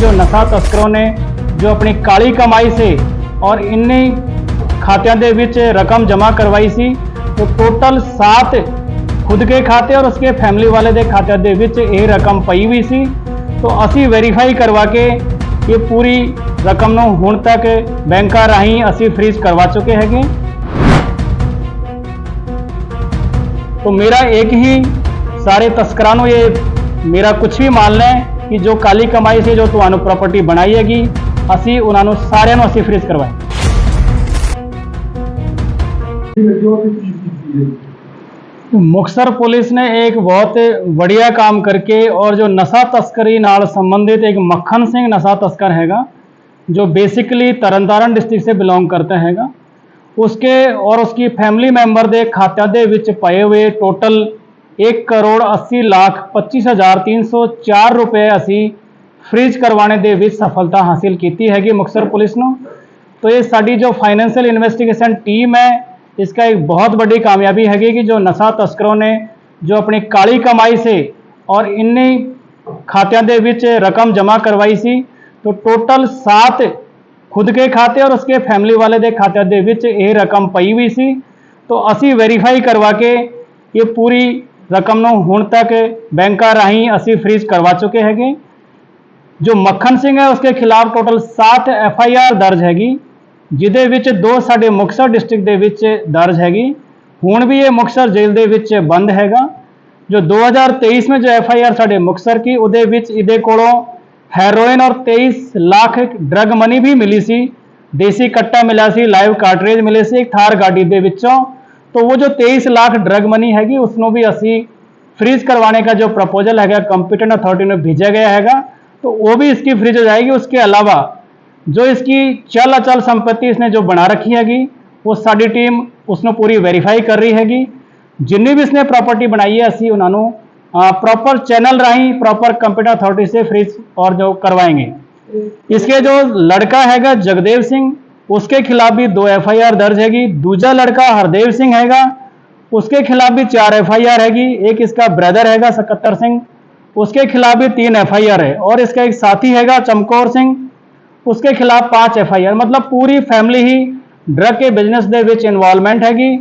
ਜੋ ਨਸ਼ਾ ਤਸਕਰੋਂ ਨੇ ਜੋ ਆਪਣੀ ਕਾਲੀ ਕਮਾਈ ਸੇ ਔਰ ਇੰਨੇ ਖਾਤਿਆਂ ਦੇ ਵਿੱਚ ਰਕਮ ਜਮ੍ਹਾਂ ਕਰਵਾਈ ਸੀ तो टोटल सात खुद के खाते और उसके फैमिली वाले ਦੇ ਖਾਤਿਆਂ ਦੇ ਵਿੱਚ ਇਹ ਰਕਮ ਪਈ ਹੋਈ ਸੀ तो ਅਸੀਂ ਵੈਰੀਫਾਈ ਕਰਵਾ ਕੇ ਇਹ ਪੂਰੀ ਰਕਮ ਨੂੰ ਹੁਣ ਤੱਕ ਬੈਂਕਾਂ ਰਾਹੀਂ ਅਸੀਂ ਫ੍ਰੀਜ਼ ਕਰਵਾ ਚੁੱਕੇ ਹੈਗੇ तो मेरा एक ही ਸਾਰੇ ਤਸਕਰਾਂ ਨੂੰ ਇਹ ਮੇਰਾ ਕੁਝ ਵੀ ਮਾਨਣਾ ਹੈ कि जो काली कमाई से जो तुम्हें प्रॉपर्टी बनाई हैगी असी उन्होंने सारे असी फ्रीज करवाए। मुक्तसर पुलिस ने एक बहुत बढ़िया काम करके और जो नशा तस्करी नाल संबंधित एक मक्खन सिंह नशा तस्कर हैगा, जो बेसिकली तरन तारण डिस्ट्रिक्ट से बिलोंग करता हैगा। उसके और उसकी फैमिली मेंबर दे खात्या दे विच पाए हुए टोटल ਵਿੱਚ ਪਏ ਹੋਏ ਟੋਟਲ 1 ਕਰੋੜ 80 ਲੱਖ 25304 ਰੁਪਏ ਅਸੀਂ ਫ੍ਰੀਜ਼ ਕਰਵਾਉਣੇ ਦੇ ਵਿੱਚ ਸਫਲਤਾ ਹਾਸਿਲ ਕੀਤੀ ਹੈਗੀ ਮੁਕਤਸਰ ਪੁਲਿਸ ਨੂੰ तो ये साड़ी जो फाइनेंशियल इन्वेस्टिगेशन टीम है इसका एक बहुत बड़ी कामयाबी हैगी कि जो नशा तस्करों ने जो अपनी काली कमाई से और इन्नी खात्यां ਦੇ ਵਿੱਚ ਰਕਮ ਜਮ੍ਹਾਂ ਕਰਵਾਈ ਸੀ तो टोटल 7 खुद के खाते और उसके फैमिली वाले ਦੇ ਖਾਤਿਆਂ ਦੇ ਵਿੱਚ ਇਹ ਰਕਮ ਪਈ ਹੋਈ ਸੀ तो ਅਸੀਂ ਵੈਰੀਫਾਈ ਕਰਵਾ ਕੇ ਇਹ ਪੂਰੀ ਰਕਮ ਨੂੰ ਹੁਣ ਤੱਕ ਬੈਂਕਾਂ ਰਾਹੀਂ ਅਸੀਂ ਫ੍ਰੀਜ਼ ਕਰਵਾ ਚੁੱਕੇ ਹੈਗੇ ਜੋ ਮੱਖਣ ਸਿੰਘ ਹੈ ਉਸਕੇ ਖਿਲਾਫ ਟੋਟਲ 7 ਐਫ ਆਈ ਆਰ ਦਰਜ ਹੈਗੀ ਜਿਹਦੇ ਵਿੱਚ ਦੋ ਸਾਡੇ ਮੁਕਤਸਰ ਡਿਸਟ੍ਰਿਕਟ ਦੇ ਵਿੱਚ ਦਰਜ ਹੈਗੀ ਹੁਣ ਵੀ ਇਹ ਮੁਕਤਸਰ ਜੇਲ੍ਹ ਦੇ ਵਿੱਚ ਬੰਦ ਹੈਗਾ ਜੋ 2023 में जो एफ आई आर ਸਾਡੇ ਮੁਕਤਸਰ ਕੀ ਉਹਦੇ ਵਿੱਚ ਇਹਦੇ ਕੋਲੋਂ ਹੈਰੋਇਨ ਔਰ 23 ਲੱਖ ਡਰਗ ਮਨੀ ਵੀ ਮਿਲੀ ਸੀ ਦੇਸੀ ਕੱਟਾ ਮਿਲਿਆ ਸੀ ਲਾਈਵ ਕਾਰਟ੍ਰੇਜ ਮਿਲੇ ਸੀ ਇੱਕ ਥਾਰ ਗਾਡੀ ਦੇ ਵਿੱਚੋਂ तो वो जो 23 लाख ड्रग मनी हैगी उसनों भी असी फ्रीज करवाने का जो प्रपोजल हैगा कंपिटेंट अथॉरिटी ने भेजा गया हैगा तो वो भी इसकी फ्रीज हो जाएगी। उसके अलावा जो इसकी चल अचल संपत्ति इसने जो बना रखी हैगी वो साड़ी टीम उसने पूरी वेरीफाई कर रही हैगी। जिन्नी भी इसने प्रॉपर्टी बनाई है असी उन्होंने प्रॉपर चैनल राही प्रॉपर कंप्यूटर अथॉरिटी से फ्रीज और जो करवाएँगे। हम्म। इसके जो लड़का हैगा जगदेव सिंह उसके खिलाफ भी दो एफआईआर दर्ज हैगी। दूजा लड़का हरदेव सिंह हैगा। उसके खिलाफ भी चार एफआईआर हैगी। एक इसका ब्रदर हैगा सकत्तर सिंह। उसके खिलाफ भी तीन एफआईआर है। और इसका एक साथी हैगा चमकौर सिंह। उसके खिलाफ पाँच एफआईआर। मतलब पूरी फैमिली ही ड्रग के बिज़नेस के विच इन्वॉल्वमेंट हैगी।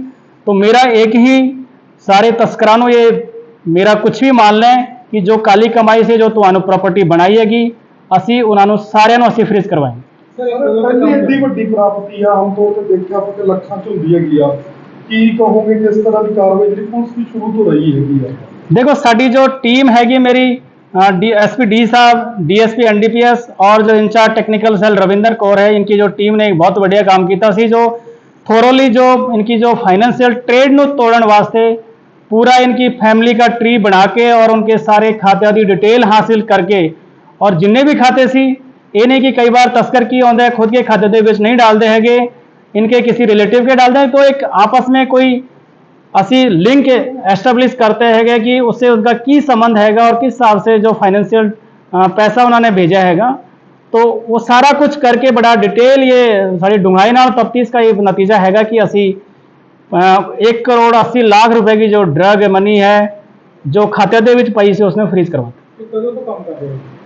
तो मेरा एक ही सारे तस्करानों ये मेरा कुछ भी मान लें कि जो काली कमाई से जो तो प्रॉपर्टी बनाई हैगी, असी उन्होंने सारे असी ਨੂੰ ਅਸੀਂ ਸਰ ਇੰਨੀ ਏਡੀ ਵੱਡੀ ਪ੍ਰਾਪਤੀ ਆ ਆਮ ਤੌਰ ਤੇ ਦੇਖਿਆ ਆਪਾਂ ਕਿ ਲੱਖਾਂ ਚ ਹੁੰਦੀ ਹੈਗੀ ਆ ਕੀ ਕਹੋਗੇ ਕਿਸ ਤਰ੍ਹਾਂ ਦੀ ਕਾਰਵਾਈ ਜਿਹੜੀ ਪੁਲਿਸ ਦੀ ਸ਼ੁਰੂ ਤੋਂ ਰਹੀ ਹੈਗੀ ਆ देखो साड़ी जो टीम हैगी मेरी डी एस पी डी साहब डीएसपी एनडीपीएस और जो incharge technical cell Ravinder Kaur है इनकी जो टीम ने एक बहुत बढ़िया काम किया सी जो थोरोली जो इनकी जो फाइनेंशियल ट्रेड ਨੂੰ ਤੋੜਨ ਵਾਸਤੇ पूरा इनकी फैमिली का ट्री बना के और उनके सारे खात्यां ਦੀ डिटेल हासिल करके और जिन्ने भी खाते सी ये नहीं कि कई बार तस्कर की आंदे खुद के खाते के नहीं डालते हैं इनके किसी रिलेटिव के डालते हैं तो एक आपस में कोई असी लिंक एस्टेब्लिश करते हैं कि उससे उनका की संबंध हैगा और किस हिसाब से जो फाइनेंशियल पैसा उन्होंने भेजा हैगा तो वो सारा कुछ करके बड़ा डिटेल ये सारी डूंगाई ना और तफ्तीश का ये नतीजा हैगा कि असी एक करोड़ अस्सी लाख रुपए की जो ड्रग मनी है जो खाते के पैसे उसने फ्रीज करवा तो तो तो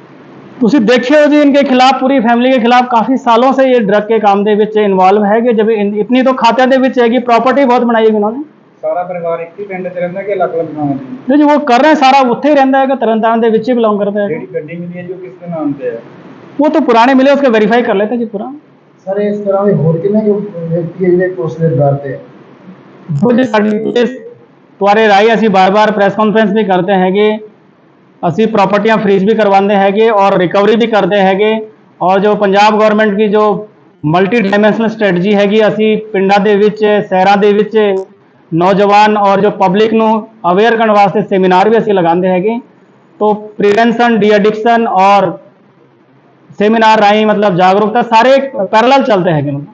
ਤੁਸੀਂ ਦੇਖਿਓ ਜੀ ਇਨਕੇ ਖਿਲਾਫ ਪੂਰੀ ਫੈਮਿਲੀ ਦੇ ਖਿਲਾਫ ਕਾਫੀ ਸਾਲੋਂ ਸੇ ਇਹ ਡਰਗ ਕੇ ਕੰਮ ਦੇ ਵਿੱਚ ਇਨਵੋਲਵ ਹੈਗੇ ਜਬ ਇਤਨੀ ਤੋਂ ਖਾਤਿਆਂ ਦੇ ਵਿੱਚ ਹੈਗੀ ਪ੍ਰਾਪਰਟੀ ਬਹੁਤ ਬਣਾਈ ਹੈ ਉਹਨਾਂ ਨੇ ਸਾਰਾ ਪਰਿਵਾਰ ਇੱਕ ਹੀ ਪਿੰਡ 'ਚ ਰਹਿੰਦਾ ਕਿ ਅਲੱਗ-ਅਲੱਗ ਥਾਵਾਂ 'ਤੇ ਜੀ ਉਹ ਕਰ ਰਹੇ ਸਾਰਾ ਉੱਥੇ ਹੀ ਰਹਿੰਦਾ ਹੈ ਕਿ ਤਰਨਤਾਰਨ ਦੇ ਵਿੱਚ ਹੀ ਬਿਲੋਂਗ ਕਰਦਾ ਹੈ ਜਿਹੜੀ ਗੱਡੀ ਮਿਲੀ ਹੈ ਜੋ ਕਿਸ ਦੇ ਨਾਮ ਤੇ ਹੈ वो तो पुराने मिले उसके वेरीफाई कर लेते हैं जी पूरा सर इस तरह के होर कितने व्यक्ति है ਜਿਹੜੇ ਪੁਲਿਸ ਦੇ ਦਰਬਾਰ ਤੇ ਹੈ ਤੁਹਾਡੇ ਰਾਈ ਅਸੀਂ ਬਾਰ-ਬਾਰ ਪ੍ਰੈਸ ਕਾਨਫਰੰਸ ਵੀ ਕਰਦੇ ਹੈਗੇ ਅਸੀਂ ਪ੍ਰਾਪਰਟੀਆਂ ਫ੍ਰੀਜ਼ ਵੀ ਕਰਵਾਉਂਦੇ ਹੈਗੇ ਔਰ ਰਿਕਵਰੀ ਵੀ ਕਰਦੇ ਹੈਗੇ ਔਰ ਜੋ ਪੰਜਾਬ ਗਵਰਨਮੈਂਟ ਦੀ ਜੋ ਮਲਟੀ ਡਾਈਮੈਂਸ਼ਨਲ ਸਟ੍ਰੈਟਜੀ ਹੈਗੀ, ਅਸੀਂ ਪਿੰਡਾਂ ਦੇ ਵਿੱਚ, ਸ਼ਹਿਰਾਂ ਦੇ ਵਿੱਚ ਨੌਜਵਾਨ ਔਰ ਜੋ ਪਬਲਿਕ ਨੂੰ ਅਵੇਅਰ ਕਰਨ ਵਾਸਤੇ ਸੈਮੀਨਾਰ ਵੀ ਅਸੀਂ ਲਗਾਉਂਦੇ ਹੈਗੇ। ਤੋ ਪ੍ਰੀਵੈਂਸ਼ਨ ਡੀ ਐਡਿਕਸ਼ਨ ਔਰ ਸੈਮੀਨਾਰ ਰਾਈ ਮਤਲਬ ਜਾਗਰੂਕਤਾ ਸਾਰੇ ਪੈਰਲਲ ਚੱਲਦੇ ਹੈਗੇ। ਮਤਲਬ